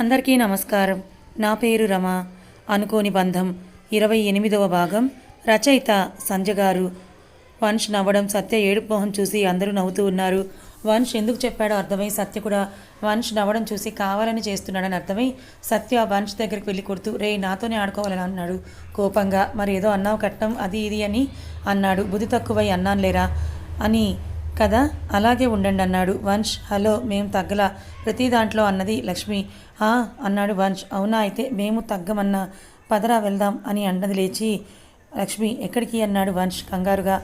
అందరికీ నమస్కారం. నా పేరు రమ. అనుకోని బంధం ఇరవై ఎనిమిదవ భాగం. రచయిత సంజ గారు. వంశ్ నవ్వడం సత్య ఏడుపు మొహం చూసి అందరూ నవ్వుతూ ఉన్నారు. వంశ్ ఎందుకు చెప్పాడో అర్థమై సత్య కూడా వంశ్ నవ్వడం చూసి కావాలని చేస్తున్నాడని అర్థమై సత్య వంశ్ దగ్గరికి వెళ్ళి కొడుతూ రే నాతోనే ఆడుకోవాలని? అన్నాడు. కోపంగా మరి ఏదో అన్నావు కట్టం అది ఇది అని అన్నాడు. బుద్ధి తక్కువై అన్నాను లేరా అని కదా? అలాగే ఉండండి అన్నాడు వంశ్. హలో మేము తగ్గల. ప్రతి దాంట్లో అన్నది లక్ష్మి. "ఆ" అన్నాడు వంశ్. అవునా అయితే మేము తగ్గమన్నా పదరా వెళ్దాం అని అన్నది లేచి లక్ష్మి ఎక్కడికి? అన్నాడు వంశ్ కంగారుగా.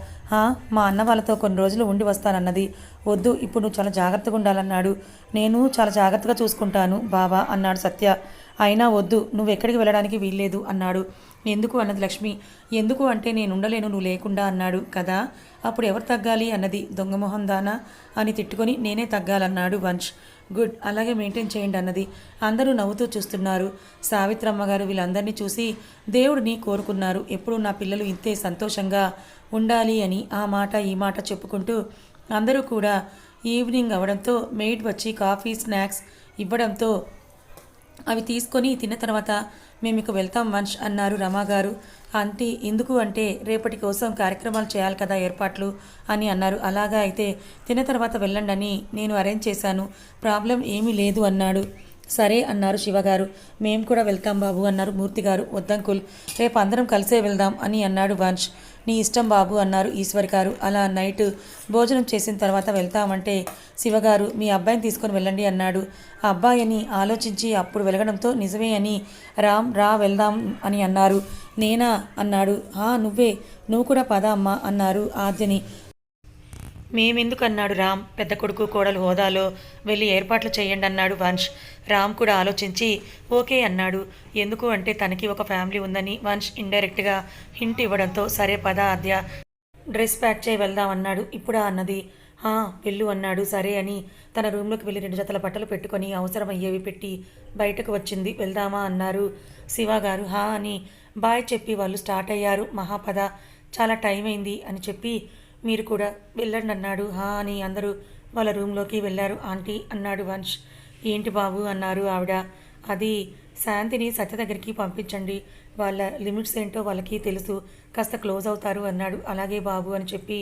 మా అన్న వాళ్ళతో కొన్ని రోజులు ఉండి వస్తానన్నది. వద్దు ఇప్పుడు నువ్వు చాలా జాగ్రత్తగా ఉండాలన్నాడు. నేను చాలా జాగ్రత్తగా చూసుకుంటాను బాబా అన్నాడు సత్య. అయినా వద్దు నువ్వు ఎక్కడికి వెళ్ళడానికి వీల్లేదు అన్నాడు. ఎందుకు అన్నది లక్ష్మి. ఎందుకు అంటే నేను ఉండలేను నువ్వు లేకుండా అన్నాడు కదా. అప్పుడు ఎవరు తగ్గాలి అన్నది దొంగమొహం దానా అని తిట్టుకొని నేనే తగ్గాలన్నాడు వంశ్. గుడ్ అలాగే మెయింటైన్ చేయండి అన్నది. అందరూ నవ్వుతూ చూస్తున్నారు. సావిత్రమ్మ గారు వీళ్ళందరినీ చూసి దేవుడిని కోరుకున్నారు. ఎప్పుడు నా పిల్లలు ఇంతే సంతోషంగా ఉండాలి అని ఆ మాట ఈ మాట చెప్పుకుంటూ అందరూ కూడా ఈవినింగ్ అవడంతో మెయిడ్ వచ్చి కాఫీ స్నాక్స్ ఇవ్వడంతో అవి తీసుకొని తిన్న తర్వాత మేము ఇక వెళ్తాం వంశ్ అన్నారు రమాగారు ఆంటీ ఎందుకు అంటే రేపటి కోసం కార్యక్రమాలు చేయాలి కదా ఏర్పాట్లు అని అన్నారు. అలాగా అయితే తిన్న తర్వాత వెళ్ళండి అని నేను అరేంజ్ చేశాను. ప్రాబ్లం ఏమీ లేదు అన్నాడు. సరే అన్నారు శివగారు మేము కూడా వెళ్తాం బాబు అన్నారు మూర్తి గారు. వద్దంకుల్ రేపు అందరం కలిసే వెళ్దాం అని అన్నాడు వంశ్. నీ ఇష్టం బాబు అన్నారు ఈశ్వర్ గారు. అలా నైట్ భోజనం చేసిన తర్వాత వెళ్తామంటే శివగారు మీ అబ్బాయిని తీసుకొని వెళ్ళండి అన్నాడు. ఆ అబ్బాయి అని ఆలోచించి అప్పుడు వెలగడంతో నిజమే అని రామ్ రా వెళ్దాం అని అన్నారు. నేనా? అన్నాడు. "ఆ, నువ్వే. నువ్వు కూడా పద అమ్మా అన్నారు ఆద్యని. మేమెందుకు అన్నాడు రామ్? పెద్ద కొడుకు కోడలు హోదాలో వెళ్ళి ఏర్పాట్లు చేయండి అన్నాడు వంశ్. రామ్ కూడా ఆలోచించి ఓకే అన్నాడు. ఎందుకు అంటే తనకి ఒక ఫ్యామిలీ ఉందని వంశ్ ఇండైరెక్ట్గా హింట్ ఇవ్వడంతో సరే పద అద్య డ్రెస్ ప్యాక్ చేయి వెళ్దాం అన్నాడు. ఇప్పుడా అన్నది. "హా, వెళ్ళు అన్నాడు. సరే అని తన రూమ్లోకి వెళ్ళి రెండు జతల బట్టలు పెట్టుకొని అవసరమయ్యేవి పెట్టి బయటకు వచ్చింది. వెళ్దామా అన్నారు. శివ గారు హా అని బాయ్ చెప్పి వాళ్ళు స్టార్ట్ అయ్యారు. మహాపద చాలా టైం అయింది అని చెప్పి మీరు కూడా వెళ్ళండి అన్నాడు. హా అని అందరూ వాళ్ళ రూమ్లోకి వెళ్ళారు. ఆంటీ అన్నాడు వంశ్. ఏంటి బాబు అన్నారు ఆవిడ. అది శాంతిని సత్య దగ్గరికి పంపించండి. వాళ్ళ లిమిట్స్ ఏంటో వాళ్ళకి తెలుసు. కాస్త క్లోజ్ అవుతారు అన్నాడు. అలాగే బాబు అని చెప్పి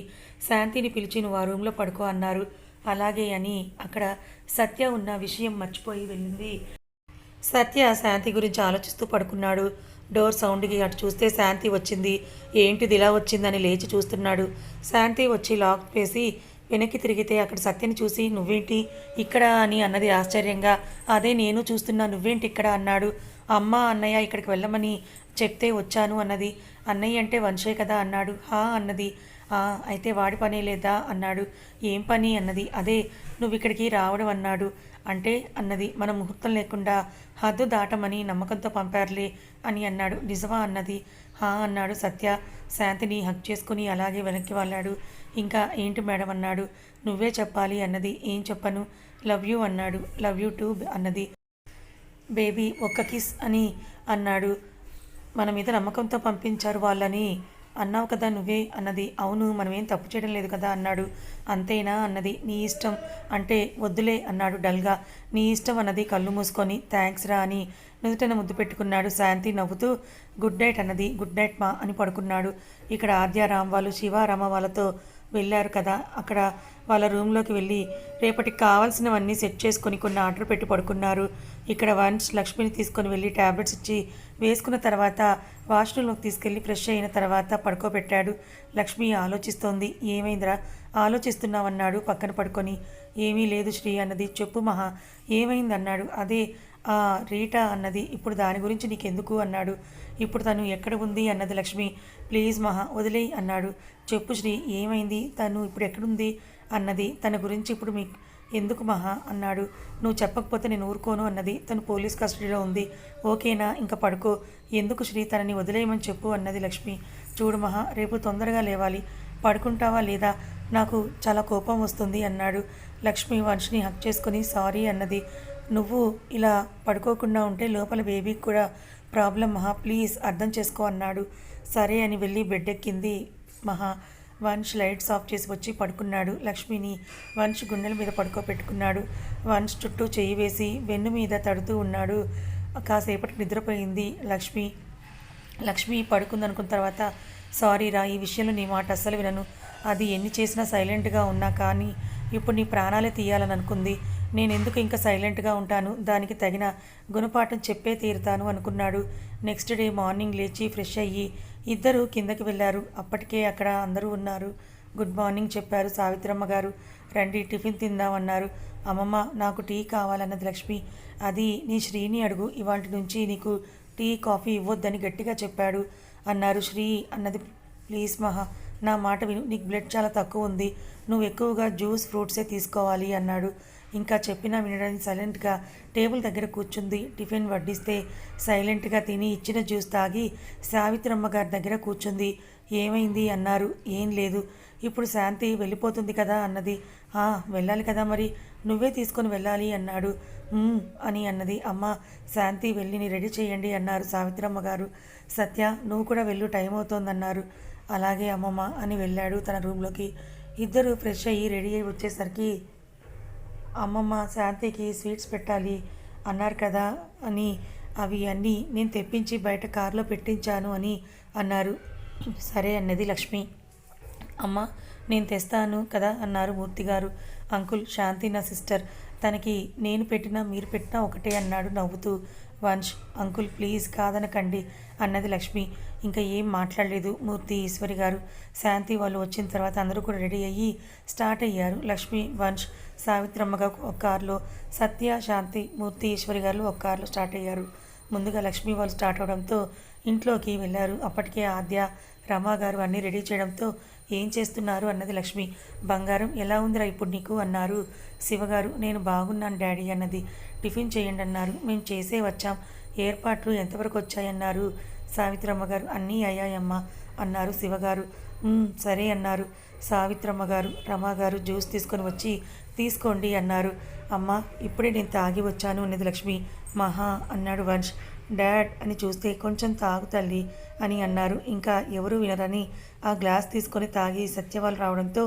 శాంతిని పిలిచి నువ్వు ఆ రూమ్లో పడుకో అన్నారు. అలాగే అని అక్కడ సత్య ఉన్న విషయం మర్చిపోయి వెళ్ళింది. సత్య శాంతి గురించి ఆలోచిస్తూ పడుకున్నాడు. డోర్ సౌండ్కి అటు చూస్తే శాంతి వచ్చింది. ఏంటిది ఇలా వచ్చిందని లేచి చూస్తున్నాడు. శాంతి వచ్చి లాక్ వేసి వెనక్కి తిరిగితే అక్కడ సత్యని చూసి నువ్వేంటి ఇక్కడ? అని అన్నది ఆశ్చర్యంగా అదే నేను చూస్తున్నా నువ్వేంటి ఇక్కడ? అన్నాడు. అమ్మ అన్నయ్య ఇక్కడికి వెళ్ళమని చెప్తే వచ్చాను అన్నది. అన్నయ్య అంటే వంశే కదా అన్నాడు. హా అన్నది. "ఆ, అయితే వాడి పనే లేదా? అన్నాడు. ఏం పని అన్నది. అదే నువ్వు ఇక్కడికి రావడం అన్నాడు. అంటే అన్నది మన ముహూర్తం లేకుండా హద్దు దాటమని నమ్మకంతో పంపారులే అని అన్నాడు. నిజమా అన్నది. హా అన్నాడు సత్య. శాంతిని హక్ చేసుకుని అలాగే వెనక్కి వాళ్ళాడు ఇంకా ఏంటి మేడం అన్నాడు. నువ్వే చెప్పాలి అన్నది. ఏం చెప్పను? లవ్ యూ అన్నాడు. లవ్ యూ టూ అన్నది. బేబీ ఒక్క కిస్ అని అన్నాడు. మన మీద నమ్మకంతో పంపించారు వాళ్ళని. అన్నావు కదా నువ్వే. అన్నది అవును మనమేం తప్పు చేయడం లేదు కదా అన్నాడు. అంతేనా అన్నది నీ ఇష్టం. అంటే వద్దులే అన్నాడు డల్గా. నీ ఇష్టం అన్నది కళ్ళు మూసుకొని థ్యాంక్స్ రా అని నుదుటన ముద్దు పెట్టుకున్నాడు శాంతి నవ్వుతూ. గుడ్ నైట్ అన్నది గుడ్ నైట్ మా అని పడుకున్నాడు. ఇక్కడ ఆద్య రామ్ వాళ్ళు శివ రమ వాళ్ళతో వెళ్ళారు కదా అక్కడ వాళ్ళ రూమ్లోకి వెళ్ళి రేపటికి కావాల్సినవన్నీ సెట్ చేసుకొని కొన్ని ఆర్డర్ పెట్టి పడుకున్నారు. ఇక్కడ వన్స్ లక్ష్మిని తీసుకొని వెళ్ళి ట్యాబ్లెట్స్ ఇచ్చి వేసుకున్న తర్వాత వాష్రూమ్లోకి తీసుకెళ్ళి ఫ్రెష్ అయిన తర్వాత పడుకోబెట్టాడు. లక్ష్మి ఆలోచిస్తోంది ఏమైందిరా? ఆలోచిస్తున్నావన్నాడు పక్కన పడుకొని. ఏమీ లేదు శ్రీ అన్నది. చెప్పు మహా ఏమైంది అన్నాడు అదే ఆ రీటా అన్నది ఇప్పుడు దాని గురించి నీకెందుకు? అన్నాడు. ఇప్పుడు తను ఎక్కడ ఉంది? అన్నది లక్ష్మి. ప్లీజ్ మహా వదిలేయి అన్నాడు. చెప్పు శ్రీ ఏమైంది? తను ఇప్పుడు ఎక్కడుంది? అన్నది. తన గురించి ఇప్పుడు మీ ఎందుకు మహా? అన్నాడు. నువ్వు చెప్పకపోతే నేను ఊరుకోను అన్నది. తను పోలీస్ కస్టడీలో ఉంది. ఓకేనా? ఇంకా పడుకో. ఎందుకు శ్రీ తనని వదిలేయమని చెప్పు అన్నది లక్ష్మి. చూడు మహా రేపు తొందరగా లేవాలి. పడుకుంటావా లేదా? నాకు చాలా కోపం వస్తుంది అన్నాడు. లక్ష్మి వంశని హక్ చేసుకుని సారీ అన్నది. నువ్వు ఇలా పడుకోకుండా ఉంటే లోపల బేబీకి కూడా ప్రాబ్లం మహా ప్లీజ్ అర్థం చేసుకో అన్నాడు. సరే అని వెళ్ళి బెడ్ ఎక్కింది మహా. వంశ్ లైట్స్ ఆఫ్ చేసి వచ్చి పడుకున్నాడు లక్ష్మిని. వంశ్ గుండెల మీద పడుకోబెట్టుకున్నాడు. వంశ్ చుట్టూ చేయి వేసి వెన్ను మీద తడుతూ ఉన్నాడు. కాసేపటికి నిద్రపోయింది లక్ష్మి. లక్ష్మి పడుకుందనుకున్న తర్వాత సారీ రా ఈ విషయంలో నీ మాట అస్సలు వినను. అది ఎన్ని చేసినా సైలెంట్గా ఉన్నా కానీ ఇప్పుడు నీ ప్రాణాలే తీయాలని అనుకుంది. నేను ఎందుకు ఇంకా సైలెంట్గా ఉంటాను? దానికి తగిన గుణపాఠం చెప్పే తీరుతాను అనుకున్నాడు. నెక్స్ట్ డే మార్నింగ్ లేచి ఫ్రెష్ అయ్యి ఇద్దరు కిందకి వెళ్ళారు. అప్పటికే అక్కడ అందరూ ఉన్నారు. గుడ్ మార్నింగ్ చెప్పారు సావిత్రమ్మ గారు. రండి టిఫిన్ తిందామన్నారు. అమ్మమ్మ నాకు టీ కావాలన్నది లక్ష్మి. అది నీ శ్రీని అడుగు. ఇవాటి నుంచి నీకు టీ కాఫీ ఇవ్వొద్దని గట్టిగా చెప్పాడు అన్నారు శ్రీ అన్నది. ప్లీజ్ మహా నా మాట విను. నీకు బ్లడ్ చాలా తక్కువ ఉంది. నువ్వు ఎక్కువగా జ్యూస్ ఫ్రూట్సే తీసుకోవాలి అన్నాడు. ఇంకా చెప్పినా వినడానికి సైలెంట్గా టేబుల్ దగ్గర కూర్చుంది. టిఫిన్ వడ్డిస్తే సైలెంట్గా తిని ఇచ్చిన జ్యూస్ తాగి సావిత్రమ్మ గారి దగ్గర కూర్చుంది. ఏమైంది? అన్నారు. ఏం లేదు. ఇప్పుడు శాంతి వెళ్ళిపోతుంది కదా అన్నది. "ఆ, వెళ్ళాలి కదా మరి. నువ్వే తీసుకొని వెళ్ళాలి అన్నాడు. అని అన్నది. అమ్మ శాంతి వెళ్ళిని రెడీ చేయండి అన్నారు సావిత్రమ్మ గారు. సత్య నువ్వు కూడా వెళ్ళు టైం అవుతోందన్నారు. అలాగే అమ్మమ్మ అని వెళ్ళాడు తన రూమ్లోకి. ఇద్దరు ఫ్రెష్ అయ్యి రెడీ అయ్యి వచ్చేసరికి అమ్మమ్మ శాంతికి స్వీట్స్ పెట్టాలి అన్నారు కదా అని అవి అన్నీ నేను తెప్పించి బయట కారులో పెట్టించాను అని అన్నారు. సరే అన్నది లక్ష్మి. అమ్మ నేను తెస్తాను కదా అన్నారు మూర్తి గారు అంకుల్ శాంతి నా సిస్టర్. తనకి నేను పెట్టినా మీరు పెట్టినా ఒకటే అన్నాడు నవ్వుతూ. వంశ్ అంకుల్ ప్లీజ్ కాదనకండి అన్నది లక్ష్మి. ఇంకా ఏం మాట్లాడలేదు మూర్తి ఈశ్వరి గారు. శాంతి వాళ్ళు వచ్చిన తర్వాత అందరూ కూడా రెడీ అయ్యి స్టార్ట్ అయ్యారు. లక్ష్మి వంశ్ సావిత్రమ్మగా ఒక కారులో సత్య శాంతి మూర్తి ఈశ్వరి గారు ఒక కారులో స్టార్ట్ అయ్యారు. ముందుగా లక్ష్మి వాళ్ళు స్టార్ట్ అవడంతో ఇంట్లోకి వెళ్ళారు. అప్పటికే ఆద్య రమా గారు అన్నీ రెడీ చేయడంతో ఏం చేస్తున్నారు అన్నది లక్ష్మి. బంగారం ఎలా ఉందిరా ఇప్పుడు నీకు అన్నారు. శివగారు నేను బాగున్నాను డాడీ అన్నది. టిఫిన్ చేయండి అన్నారు. మేము చేసే వచ్చాం. ఏర్పాట్లు ఎంతవరకు వచ్చాయన్నారు. సావిత్రమ్మ గారు అన్నీ అయ్యాయమ్మ అన్నారు శివగారు. సరే అన్నారు సావిత్రమ్మ గారు. రమా జ్యూస్ తీసుకొని వచ్చి తీసుకోండి అన్నారు. అమ్మ ఇప్పుడే నేను తాగి వచ్చాను అన్నది లక్ష్మి. మహా అన్నాడు వంశ్. డాడ్ అని చూస్తే కొంచెం తాగు తల్లి అని అన్నారు. ఇంకా ఎవరు వినరని ఆ గ్లాస్ తీసుకొని తాగి సత్యవాలు రావడంతో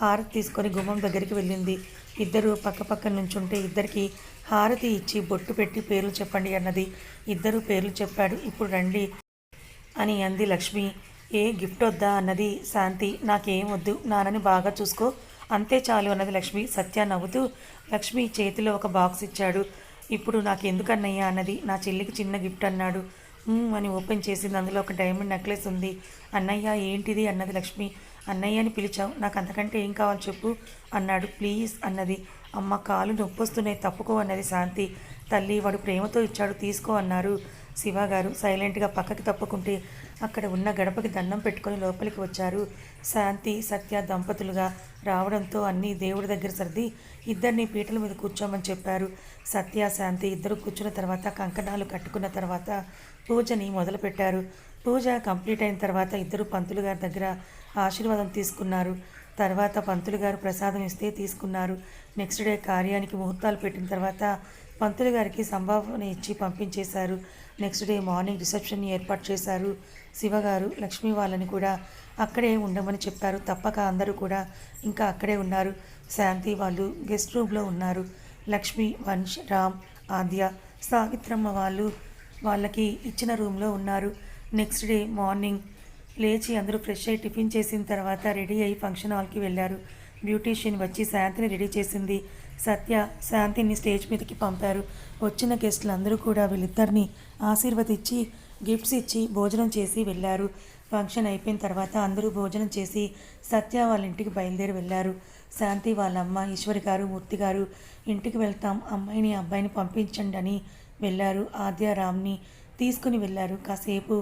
హారతి తీసుకొని గుమ్మం దగ్గరికి వెళ్ళింది. ఇద్దరు పక్క పక్కన నుంచుంటే ఇద్దరికి హారతి ఇచ్చి బొట్టు పెట్టి పేర్లు చెప్పండి అన్నది. ఇద్దరు పేర్లు చెప్పాడు. ఇప్పుడు రండి అని అంది లక్ష్మి. ఏ గిఫ్ట్ వద్దా అన్నది శాంతి. నాకేం వద్దు. నాన్నని బాగా చూసుకో. అంతే చాలు అన్నది లక్ష్మి. సత్య నవ్వుతూ లక్ష్మి చేతిలో ఒక బాక్స్ ఇచ్చాడు. ఇప్పుడు నాకు ఎందుకన్నయ్యా అన్నది. నా చెల్లికి చిన్న గిఫ్ట్ అన్నాడు. అని ఓపెన్ చేసింది. అందులో ఒక డైమండ్ నెక్లెస్ ఉంది. అన్నయ్య ఏంటిది అన్నది లక్ష్మి. అన్నయ్య అని పిలిచావు. నాకు అంతకంటే ఏం కావాలి చెప్పు అన్నాడు. ప్లీజ్ అన్నది. అమ్మ కాలు నొప్పొస్తున్నాయి. తప్పుకో అన్నది శాంతి. తల్లి వాడు ప్రేమతో ఇచ్చాడు. తీసుకో అన్నారు. శివ గారు సైలెంట్గా పక్కకి తప్పుకుంటే అక్కడ ఉన్న గడపకి దండం పెట్టుకొని లోపలికి వచ్చారు. శాంతి సత్య దంపతులుగా రావడంతో అన్నీ దేవుడి దగ్గర సర్ది ఇద్దరిని పీటల మీద కూర్చోమని చెప్పారు. సత్య శాంతి ఇద్దరు కూర్చున్న తర్వాత కంకణాలు కట్టుకున్న తర్వాత పూజని మొదలుపెట్టారు. పూజ కంప్లీట్ అయిన తర్వాత ఇద్దరు పంతులు గారి దగ్గర ఆశీర్వాదం తీసుకున్నారు. తర్వాత పంతులు గారు ప్రసాదం ఇస్తే తీసుకున్నారు. నెక్స్ట్ డే కార్యానికి ముహూర్తాలు పెట్టిన తర్వాత పంతులు గారికి సంభావన ఇచ్చి పంపించేశారు. నెక్స్ట్ డే మార్నింగ్ రిసెప్షన్ ఏర్పాటు చేశారు శివగారు లక్ష్మి వాళ్ళని కూడా అక్కడే ఉండమని చెప్పారు. తప్పక అందరూ కూడా ఇంకా అక్కడే ఉన్నారు. శాంతి వాళ్ళు గెస్ట్ రూమ్లో ఉన్నారు. లక్ష్మి వంశ్ రామ్ ఆద్య సావిత్రమ్మ వాళ్ళు వాళ్ళకి ఇచ్చిన రూమ్లో ఉన్నారు. నెక్స్ట్ డే మార్నింగ్ లేచి అందరూ ఫ్రెష్ అయ్యి టిఫిన్ చేసిన తర్వాత రెడీ అయ్యి ఫంక్షన్ హాల్కి వెళ్ళారు. బ్యూటీషియన్ వచ్చి శాంతిని రెడీ చేసింది. సత్య శాంతిని స్టేజ్ మీదకి పంపారు. వచ్చిన గెస్టులు అందరూ కూడా వీళ్ళిద్దరిని ఆశీర్వదించి గిఫ్ట్స్ ఇచ్చి భోజనం చేసి వెళ్ళారు. ఫంక్షన్ అయిపోయిన తర్వాత అందరూ భోజనం చేసి సత్య వాళ్ళ ఇంటికి బయలుదేరి వెళ్ళారు. శాంతి వాళ్ళ అమ్మ ఈశ్వరి గారు మూర్తి గారు ఇంటికి వెళ్తాం అమ్మాయిని అబ్బాయిని పంపించండి అని వెళ్ళారు. ఆద్య రామ్ని తీసుకుని వెళ్ళారు. కాసేపు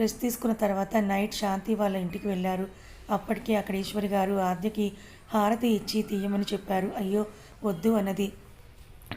రెస్ట్ తీసుకున్న తర్వాత నైట్ శాంతి వాళ్ళ ఇంటికి వెళ్ళారు. అప్పటికే అక్కడ ఈశ్వరి గారు ఆద్యకి హారతి ఇచ్చి తీయమని చెప్పారు. అయ్యో వద్దు అన్నది.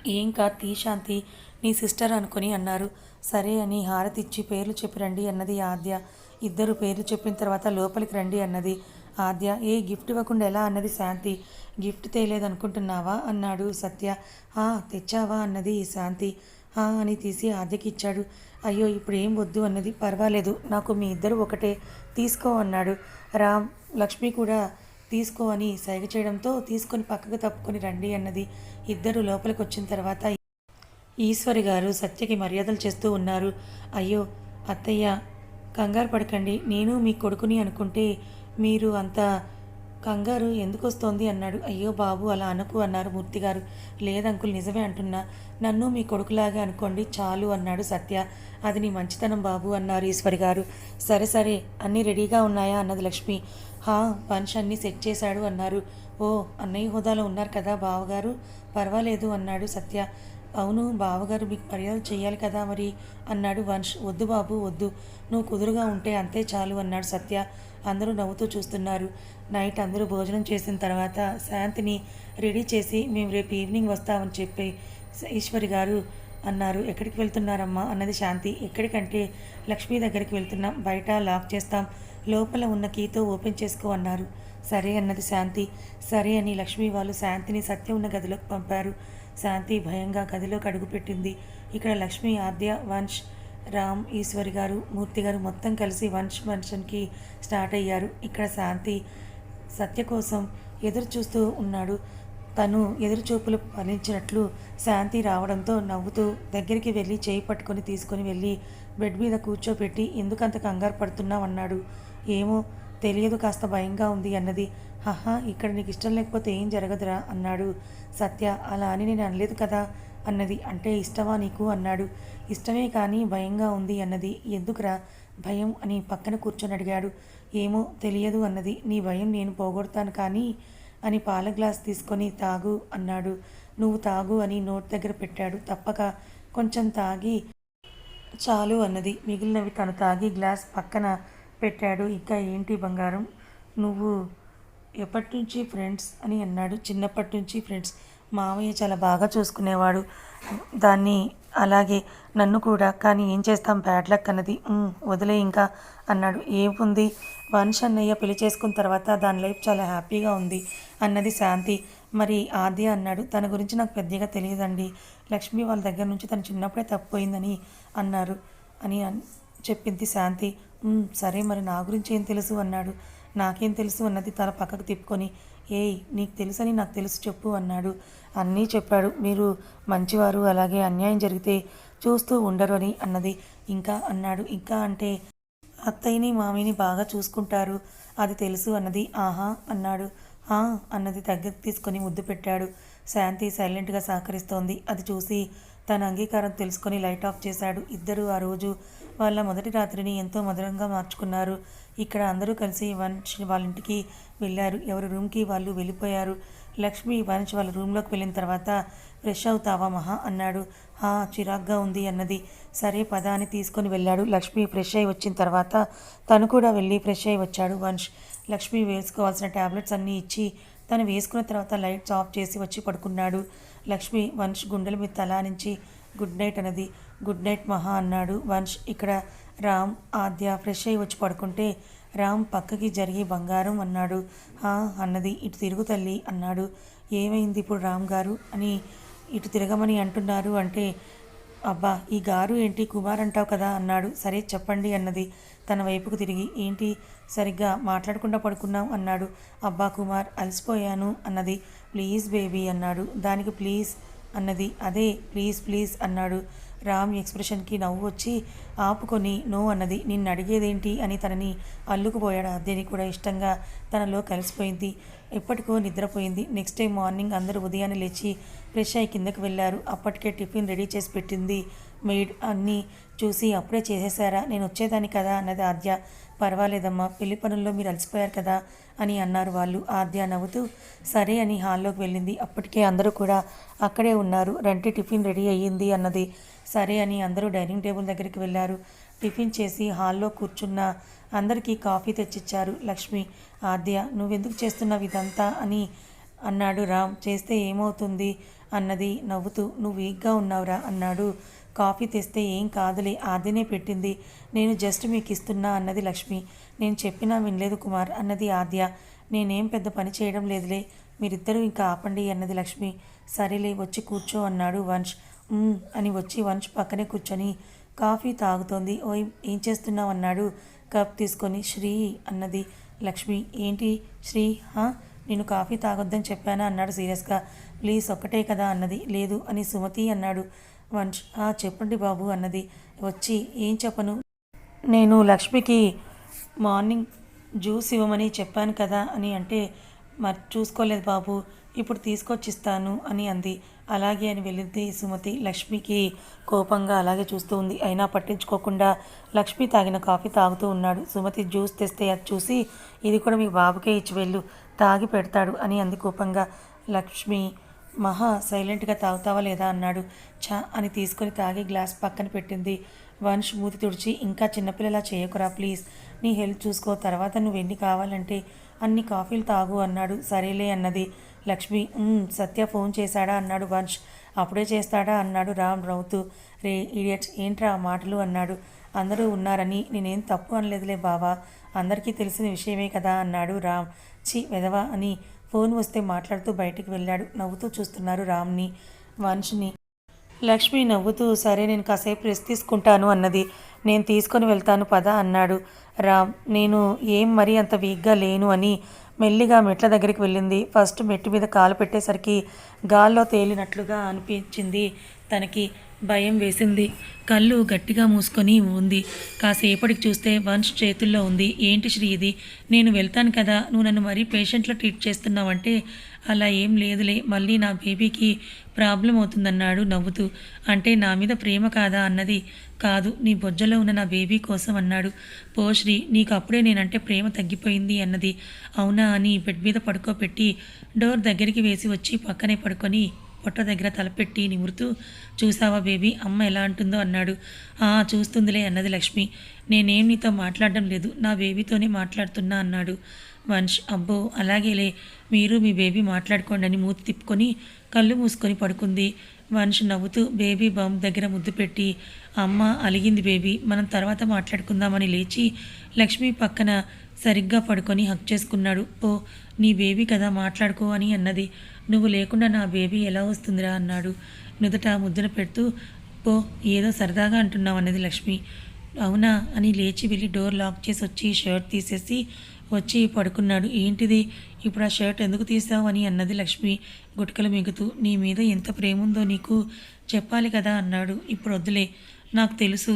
ఏం కాదు తీ శాంతి నీ సిస్టర్ అనుకొని అన్నారు. సరే అని హారతి ఇచ్చి పేర్లు చెప్పి రండి అన్నది ఆద్య. ఇద్దరు పేర్లు చెప్పిన తర్వాత లోపలికి రండి అన్నది ఆద్య. ఏ గిఫ్ట్ ఇవ్వకుండా ఎలా అన్నది శాంతి. గిఫ్ట్ తేలేదనుకుంటున్నావా? అన్నాడు సత్య. "ఆ, తెచ్చావా? అన్నది శాంతి. "ఆ" అని తీసి ఆద్యకి ఇచ్చాడు. అయ్యో ఇప్పుడు ఏం వద్దు అన్నది. పర్వాలేదు నాకు మీ ఇద్దరు ఒకటే. తీసుకో అన్నాడు. రామ్ లక్ష్మి కూడా తీసుకో అని సైగ చేయడంతో తీసుకొని పక్కకు తప్పుకొని రండి అన్నది ఇద్దరు లోపలికి వచ్చిన తర్వాత ఈశ్వరి గారు సత్యకి మర్యాదలు చేస్తూ ఉన్నారు. అయ్యో అత్తయ్య కంగారు పడకండి. నేను మీ కొడుకుని అనుకుంటే మీరు అంత కంగారు ఎందుకు వస్తోంది అన్నాడు. అయ్యో బాబు అలా అనుకు అన్నారు మూర్తి గారు. లేదంకుల్ నిజమే అంటున్నా. నన్ను మీ కొడుకులాగే అనుకోండి చాలు అన్నాడు సత్య. అది నీ మంచితనం బాబు అన్నారు ఈశ్వరి గారు. సరే సరే అన్నీ రెడీగా ఉన్నాయా అన్నది లక్ష్మి. హా పంచ్ అన్ని సెట్ చేశాడు అన్నారు. ఓ అన్నయ్య హోదాలో ఉన్నారు కదా బావగారు? పర్వాలేదు అన్నాడు సత్య. అవును బావగారు మీకు మర్యాద చేయాలి కదా మరి? అన్నాడు వంశ్ వద్దు బాబు వద్దు. నువ్వు కుదురుగా ఉంటే అంతే చాలు అన్నాడు సత్య. అందరూ నవ్వుతూ చూస్తున్నారు. నైట్ అందరూ భోజనం చేసిన తర్వాత శాంతిని రెడీ చేసి మేము రేపు ఈవినింగ్ వస్తామని చెప్పి ఈశ్వరి గారు అన్నారు. ఎక్కడికి వెళ్తున్నారమ్మా అన్నది శాంతి. ఎక్కడికంటే లక్ష్మి దగ్గరికి వెళ్తున్నాం. బయట లాక్ చేస్తాం. లోపల ఉన్న కీతో ఓపెన్ చేసుకో అన్నారు. సరే అన్నది శాంతి. సరే అని లక్ష్మి వాళ్ళు శాంతిని సత్యం ఉన్న గదిలోకి పంపారు. శాంతి భయంగా గదిలోకి అడుగుపెట్టింది ఇక్కడ లక్ష్మి ఆద్య వంశ్ రామ్ ఈశ్వరి గారు మూర్తి గారు మొత్తం కలిసి వంశ్ ఫంక్షన్కి స్టార్ట్ అయ్యారు. ఇక్కడ శాంతి సత్య కోసం ఎదురు చూస్తూ ఉన్నాడు. తను ఎదురు చూపులు ఫలించినట్లు శాంతి రావడంతో నవ్వుతూ దగ్గరికి వెళ్ళి చేయి పట్టుకొని తీసుకొని వెళ్ళి బెడ్ మీద కూర్చోపెట్టి ఎందుకంత కంగారు పడుతున్నావు? అన్నాడు. ఏమో తెలియదు కాస్త భయంగా ఉంది అన్నది. హహా ఇక్కడ నీకు ఇష్టం లేకపోతే ఏం జరగదురా అన్నాడు. సత్య అలా అని నేను అనలేదు కదా అన్నది. అంటే ఇష్టమా నీకు? అన్నాడు. ఇష్టమే కానీ భయంగా ఉంది అన్నది. ఎందుకురా? భయం అని పక్కన కూర్చొని అడిగాడు. ఏమో తెలియదు అన్నది. నీ భయం నేను పోగొడతాను కానీ అని పాల గ్లాస్ తీసుకొని తాగు అన్నాడు. నువ్వు తాగు అని నోట్ దగ్గర పెట్టాడు. తప్పక కొంచెం తాగి చాలు అన్నది. మిగిలినవి తను తాగి గ్లాస్ పక్కన పెట్టాడు. ఇంకా ఏంటి బంగారం? నువ్వు ఎప్పటి నుంచి ఫ్రెండ్స్ అని అన్నాడు. చిన్నప్పటి నుంచి ఫ్రెండ్స్. మామయ్య చాలా బాగా చూసుకునేవాడు. దాన్ని అలాగే నన్ను కూడా. కానీ ఏం చేస్తాం? బ్యాడ్ లక్ అన్నది. వదిలే ఇంకా అన్నాడు. ఏముంది? వంశ్ అన్నయ్య పెళ్ళి చేసుకున్న తర్వాత దాని లైఫ్ చాలా హ్యాపీగా ఉంది అన్నది శాంతి. మరి ఆది అన్నాడు. తన గురించి నాకు పెద్దగా తెలియదండి. లక్ష్మి వాళ్ళ దగ్గర నుంచి తను చిన్నప్పుడే తప్పిపోయిందని అన్నారు అని చెప్పింది శాంతి. సరే మరి నా గురించి ఏం తెలుసు? అన్నాడు. నాకేం తెలుసు అన్నది తల పక్కకు తిప్పుకొని ఏయ్ నీకు తెలుసని నాకు తెలుసు చెప్పు అన్నాడు. అన్నీ చెప్పాడు. మీరు మంచివారు అలాగే అన్యాయం జరిగితే చూస్తూ ఉండరు అని అన్నది. ఇంకా? అన్నాడు. ఇంకా అంటే అత్తయ్యని మామిని బాగా చూసుకుంటారు. అది తెలుసు అన్నది. ఆహా అన్నాడు. ఆ అన్నది దగ్గరికి తీసుకొని ముద్దు పెట్టాడు. శాంతి సైలెంట్గా సహకరిస్తోంది. అది చూసి తన అంగీకారం తెలుసుకొని లైట్ ఆఫ్ చేశాడు. ఇద్దరు ఆ రోజు వాళ్ళ మొదటి రాత్రిని ఎంతో మధురంగా మార్చుకున్నారు. ఇక్కడ అందరూ కలిసి వంశ్ వాళ్ళ ఇంటికి వెళ్ళారు. ఎవరి రూమ్కి వాళ్ళు వెళ్ళిపోయారు. లక్ష్మి వంశ్ వాళ్ళ రూమ్లోకి వెళ్ళిన తర్వాత ఫ్రెష్ అవుతావా మహా? అన్నాడు. "హా, చిరాగ్గా ఉంది అన్నది. సరే పద అని తీసుకొని వెళ్ళాడు. లక్ష్మి ఫ్రెష్ అయి వచ్చిన తర్వాత తను కూడా వెళ్ళి ఫ్రెష్ అయి వచ్చాడు. వంశ్ లక్ష్మి వేసుకోవాల్సిన టాబ్లెట్స్ అన్నీ ఇచ్చి తను వేసుకున్న తర్వాత లైట్స్ ఆఫ్ చేసి వచ్చి పడుకున్నాడు. లక్ష్మి వంశ్ గుండెల మీద తలా నుంచి గుడ్ నైట్ అన్నది. గుడ్ నైట్ మహా అన్నాడు వంశ్ ఇక్కడ రామ్ ఆద్య ఫ్రెష్ అయి వచ్చి పడుకుంటే రామ్ పక్కకి జరిగి బంగారం అన్నాడు. హా అన్నది. ఇటు తిరుగు తల్లి అన్నాడు. ఏమైంది ఇప్పుడు రామ్ గారు? అని ఇటు తిరగమని అంటున్నారు అంటే అబ్బా ఈ గారు ఏంటి? కుమార్ అంటావు కదా అన్నాడు. సరే చెప్పండి అన్నది. తన వైపుకు తిరిగి ఏంటి? సరిగ్గా మాట్లాడకుండా పడుకున్నాం అన్నాడు. అబ్బా కుమార్ అలసిపోయాను అన్నది. ప్లీజ్ బేబీ అన్నాడు. దానికి ప్లీజ్ అన్నది. అదే ప్లీజ్ ప్లీజ్ అన్నాడు. రామ్ ఎక్స్ప్రెషన్కి నవ్వు వచ్చి ఆపుకొని నో అన్నది. నిన్ను అడిగేదేంటి అని తనని అల్లుకుపోయాడు అద్దెని కూడా ఇష్టంగా. తనలో కలిసిపోయింది. ఎప్పటికో నిద్రపోయింది. నెక్స్ట్ డే మార్నింగ్ అందరూ ఉదయాన్నే లేచి ఫ్రెష్ అయి కిందకు వెళ్ళారు. అప్పటికే టిఫిన్ రెడీ చేసి పెట్టింది మెయిడ్ అన్నీ చూసి అప్పుడే చేసేసారా? నేను వచ్చేదాన్ని కదా అన్నది ఆద్య. పర్వాలేదమ్మా. పెళ్ళి పనుల్లో మీరు అలసిపోయారు కదా అని అన్నారు వాళ్ళు. ఆద్య నవ్వుతూ సరే అని హాల్లోకి వెళ్ళింది. అప్పటికే అందరూ కూడా అక్కడే ఉన్నారు. రంటి టిఫిన్ రెడీ అయ్యింది అన్నది. సరే అని అందరూ డైనింగ్ టేబుల్ దగ్గరికి వెళ్ళారు. టిఫిన్ చేసి హాల్లో కూర్చున్న అందరికీ కాఫీ తెచ్చిచ్చారు. లక్ష్మి ఆద్య నువ్వెందుకు చేస్తున్నావు ఇదంతా? అని అన్నాడు రామ్. చేస్తే ఏమవుతుంది? అన్నది నవ్వుతూ నువ్వు వీక్గా ఉన్నావురా అన్నాడు. కాఫీ తెస్తే ఏం కాదులే ఆద్యనే పెట్టింది. నేను జస్ట్ మీకు ఇస్తున్నా అన్నది లక్ష్మి. నేను చెప్పినా వినలేదు కుమార్ అన్నది ఆద్య. నేనేం పెద్ద పని చేయడం లేదులే. మీరిద్దరూ ఇంకా ఆపండి అన్నది లక్ష్మి. సరేలే వచ్చి కూర్చో అన్నాడు వంశ్. అని వచ్చి వంశ్ పక్కనే కూర్చొని కాఫీ తాగుతోంది. ఓయ్ ఏం చేస్తున్నావు అన్నాడు కప్ తీసుకొని. శ్రీ అన్నది లక్ష్మి. ఏంటి శ్రీ? హా? నేను కాఫీ తాగొద్దని చెప్పానా అన్నాడు సీరియస్గా. ప్లీజ్ ఒక్కటే కదా అన్నది. లేదు అని సుమతి అన్నాడు వంశ్. "ఆ, చెప్పండి బాబు అన్నది. వచ్చి ఏం చెప్పను? నేను లక్ష్మికి మార్నింగ్ జ్యూస్ ఇవ్వమని చెప్పాను కదా అని అంటే మరి చూసుకోలేదు బాబు ఇప్పుడు తీసుకొచ్చిస్తాను అని అంది. అలాగే అని వెళ్ళింది సుమతి. లక్ష్మికి కోపంగా అలాగే చూస్తూ ఉంది. అయినా పట్టించుకోకుండా లక్ష్మి తాగిన కాఫీ తాగుతూ ఉన్నాడు. సుమతి జ్యూస్ తెస్తే అది చూసి ఇది కూడా మీ బాబుకే ఇచ్చి వెళ్ళు తాగి పెడతాడు అని అంది కోపంగా. లక్ష్మి మహా సైలెంట్గా తాగుతావా లేదా అన్నాడు. చా అని తీసుకొని తాగి గ్లాస్ పక్కన పెట్టింది. వంశ్ మూతి తుడిచి ఇంకా చిన్నపిల్లలా చేయకురా ప్లీజ్ నీ హెల్త్ చూసుకో తర్వాత నువ్వు ఎన్ని కావాలంటే అన్ని కాఫీలు తాగు అన్నాడు. సరేలే అన్నది. లక్ష్మి సత్య ఫోన్ చేశాడా? అన్నాడు వంశ్. అప్పుడే చేస్తాడా? అన్నాడు రామ్ రౌతు. రే ఇడియట్స్ ఏంట్రా ఆ మాటలు? అన్నాడు. అందరూ ఉన్నారని నేనేం తప్పు అనలేదులే బావా. అందరికీ తెలిసిన విషయమే కదా? అన్నాడు రామ్. చి వెదవా అని ఫోన్ వస్తే మాట్లాడుతూ బయటికి వెళ్ళాడు. నవ్వుతూ చూస్తున్నారు రామ్ని వంశ్ని. లక్ష్మి నవ్వుతూ సరే నేను కాసేపు రెస్ట్ తీసుకుంటాను అన్నది. నేను తీసుకొని వెళ్తాను పద అన్నాడు. రామ్ నేను ఏం మరీ అంత వీక్గా లేను అని మెల్లిగా మెట్ల దగ్గరికి వెళ్ళింది. ఫస్ట్ మెట్టు మీద కాలు పెట్టేసరికి గాల్లో తేలినట్లుగా అనిపించింది తనకి. భయం వేసింది. కళ్ళు గట్టిగా మూసుకొని ఉంది కాసేపటికి చూస్తే వంశ్ చేతుల్లో ఉంది. ఏంటి శ్రీ ఇది? నేను వెళ్తాను కదా. నువ్వు నన్ను మరీ పేషెంట్లో ట్రీట్ చేస్తున్నావంటే అలా ఏం లేదులే. మళ్ళీ నా బేబీకి ప్రాబ్లం అవుతుందన్నాడు నవ్వుతూ. అంటే నా మీద ప్రేమ కాదా అన్నది? కాదు నీ బొజ్జలో ఉన్న నా బేబీ కోసం అన్నాడు. పో శ్రీ నీకు అప్పుడే నేనంటే ప్రేమ తగ్గిపోయింది అన్నది. అవునా అని బెడ్ మీద పడుకోబెట్టి డోర్ దగ్గరికి వేసి వచ్చి పక్కనే పడుకొని పొట్ట దగ్గర తలపెట్టి నిమురుతూ చూసావా బేబీ అమ్మ ఎలా అంటుందో అన్నాడు. ఆ చూస్తుందిలే అన్నది లక్ష్మి. నేనేం నీతో మాట్లాడడం లేదు నా బేబీతోనే మాట్లాడుతున్నా అన్నాడు వంశ్. అబ్బో అలాగేలే మీరు మీ బేబీ మాట్లాడుకోండి అని మూతి తిప్పుకొని కళ్ళు మూసుకొని పడుకుంది. వంశ్ నవ్వుతూ బేబీ బాంబ్ దగ్గర ముద్దు పెట్టి అమ్మ అలిగింది బేబీ మనం తర్వాత మాట్లాడుకుందామని లేచి లక్ష్మి పక్కన సరిగ్గా పడుకొని హక్ చేసుకున్నాడు. ఓ నీ బేబీ కదా మాట్లాడుకో అని అన్నది. నువ్వు లేకుండా నా బేబీ ఎలా వస్తుందిరా అన్నాడు. నుదుట ముద్దున పెడుతూ పో ఏదో సరదాగా అంటున్నావు అన్నది లక్ష్మి. అవునా అని లేచి వెళ్ళి డోర్ లాక్ చేసి వచ్చి షర్ట్ తీసేసి వచ్చి పడుకున్నాడు. ఏంటిది? ఇప్పుడు ఆ షర్ట్ ఎందుకు తీసావు? అని అన్నది లక్ష్మి గుటకలు మిగుతూ. నీ మీద ఎంత ప్రేమ ఉందో నీకు చెప్పాలి కదా అన్నాడు. ఇప్పుడు వద్దులే నాకు తెలుసు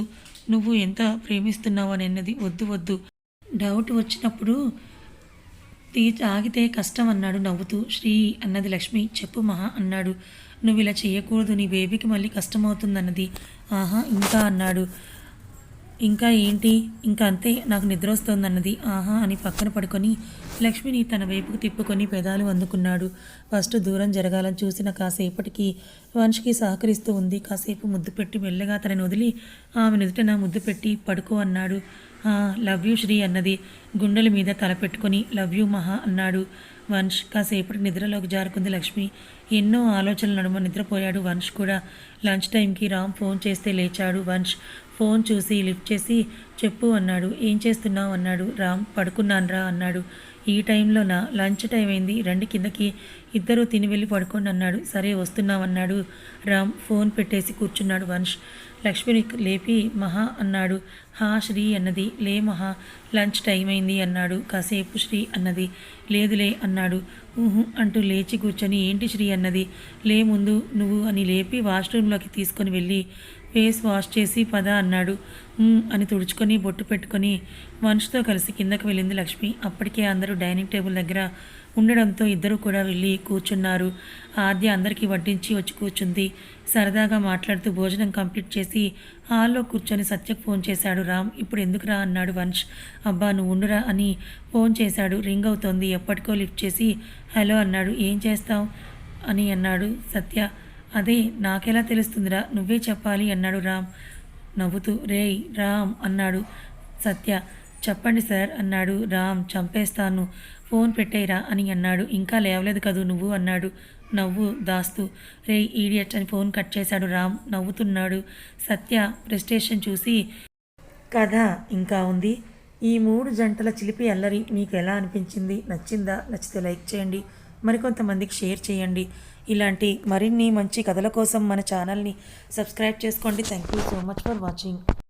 నువ్వు ఎంత ప్రేమిస్తున్నావు అని అన్నది. వద్దు వద్దు. డౌట్ వచ్చినప్పుడు తీ ఆగితే కష్టం అన్నాడు నవ్వుతూ. శ్రీ అన్నది లక్ష్మి చెప్పు మహా అన్నాడు. నువ్వు ఇలా చేయకూడదు నీ బేబీకి మళ్ళీ కష్టమవుతుందన్నది. ఆహా ఇంకా అన్నాడు. ఇంకా ఏంటి? ఇంకా అంతే నాకు నిద్ర వస్తోందన్నది. ఆహా అని పక్కన పడుకొని లక్ష్మిని తన వైపుకు తిప్పుకొని పెదాలు అందుకున్నాడు. ఫస్ట్ దూరం జరగాలని చూసిన కాసేపటికి వంశకి సహకరిస్తూ ఉంది. కాసేపు ముద్దు పెట్టి మెల్లగా తనని వదిలి ఆమె నుదుటన ముద్దు పెట్టి పడుకో అన్నాడు. లవ్ యూ శ్రీ అన్నది గుండెల మీద తలపెట్టుకుని లవ్ యూ మహా అన్నాడు. వంశ్ కాసేపటి నిద్రలోకి జారుకుంది లక్ష్మి. ఎన్నో ఆలోచనలు నడుమ నిద్రపోయాడు వంశ్ కూడా. లంచ్ టైంకి రామ్ ఫోన్ చేస్తే లేచాడు వంశ్ ఫోన్ చూసి లిఫ్ట్ చేసి చెప్పు అన్నాడు. ఏం చేస్తున్నావు అన్నాడు. రామ్ పడుకున్నాన్రా అన్నాడు. ఈ టైంలోనా? లంచ్ టైం అయింది. రండి కిందకి. ఇద్దరూ తిని వెళ్ళి పడుకోండి అన్నాడు. సరే వస్తున్నామన్నాడు రామ్ ఫోన్ పెట్టేసి కూర్చున్నాడు వంశ్ లక్ష్మిని లేపి మహా అన్నాడు. హా శ్రీ అన్నది. లే మహా లంచ్ టైం అయింది అన్నాడు. కాసేపు శ్రీ అన్నది. లేదులే అన్నాడు. ఊహు అంటూ లేచి కూర్చొని ఏంటి శ్రీ అన్నది? లే ముందు నువ్వు అని లేపి వాష్రూమ్లోకి తీసుకొని వెళ్ళి ఫేస్ వాష్ చేసి పద అన్నాడు. అని తుడుచుకొని బొట్టు పెట్టుకొని మనిషితో కలిసి కిందకు వెళ్ళింది లక్ష్మి. అప్పటికే అందరూ డైనింగ్ టేబుల్ దగ్గర ఉండడంతో ఇద్దరు కూడా వెళ్ళి కూర్చున్నారు. ఆద్య అందరికీ వడ్డించి వచ్చి కూర్చుంది. సరదాగా మాట్లాడుతూ భోజనం కంప్లీట్ చేసి హాల్లో కూర్చొని సత్యకు ఫోన్ చేశాడు. రామ్ ఇప్పుడు ఎందుకురా అన్నాడు వంశ్ అబ్బా నువ్వు ఉండురా అని ఫోన్ చేశాడు. రింగ్ అవుతోంది. ఎప్పటికో లిఫ్ట్ చేసి హలో అన్నాడు. ఏం చేస్తావు? అని అన్నాడు సత్య. అదే నాకెలా తెలుస్తుందిరా? నువ్వే చెప్పాలి అన్నాడు రామ్. నవ్వుతూ రేయ్ రామ్ అన్నాడు సత్య. చెప్పండి సార్ అన్నాడు రామ్. చంపేస్తాను. ఫోన్ పెట్టేరా అని అన్నాడు. ఇంకా లేవలేదు కదూ నువ్వు? అన్నాడు నవ్వు దాస్తు రే ఈడియట్ అని ఫోన్ కట్ చేశాడు రామ్. నవ్వుతున్నాడు. సత్య ప్రెస్టేషన్ చూసి కథ ఇంకా ఉంది. ఈ మూడు జంటల చిలిపి అల్లరి మీకు ఎలా అనిపించింది? నచ్చిందా? నచ్చితే లైక్ చేయండి. మరికొంతమందికి షేర్ చేయండి. ఇలాంటి మరిన్ని మంచి కథల కోసం మన ఛానల్ని సబ్స్క్రైబ్ చేసుకోండి. Thank you so much for watching.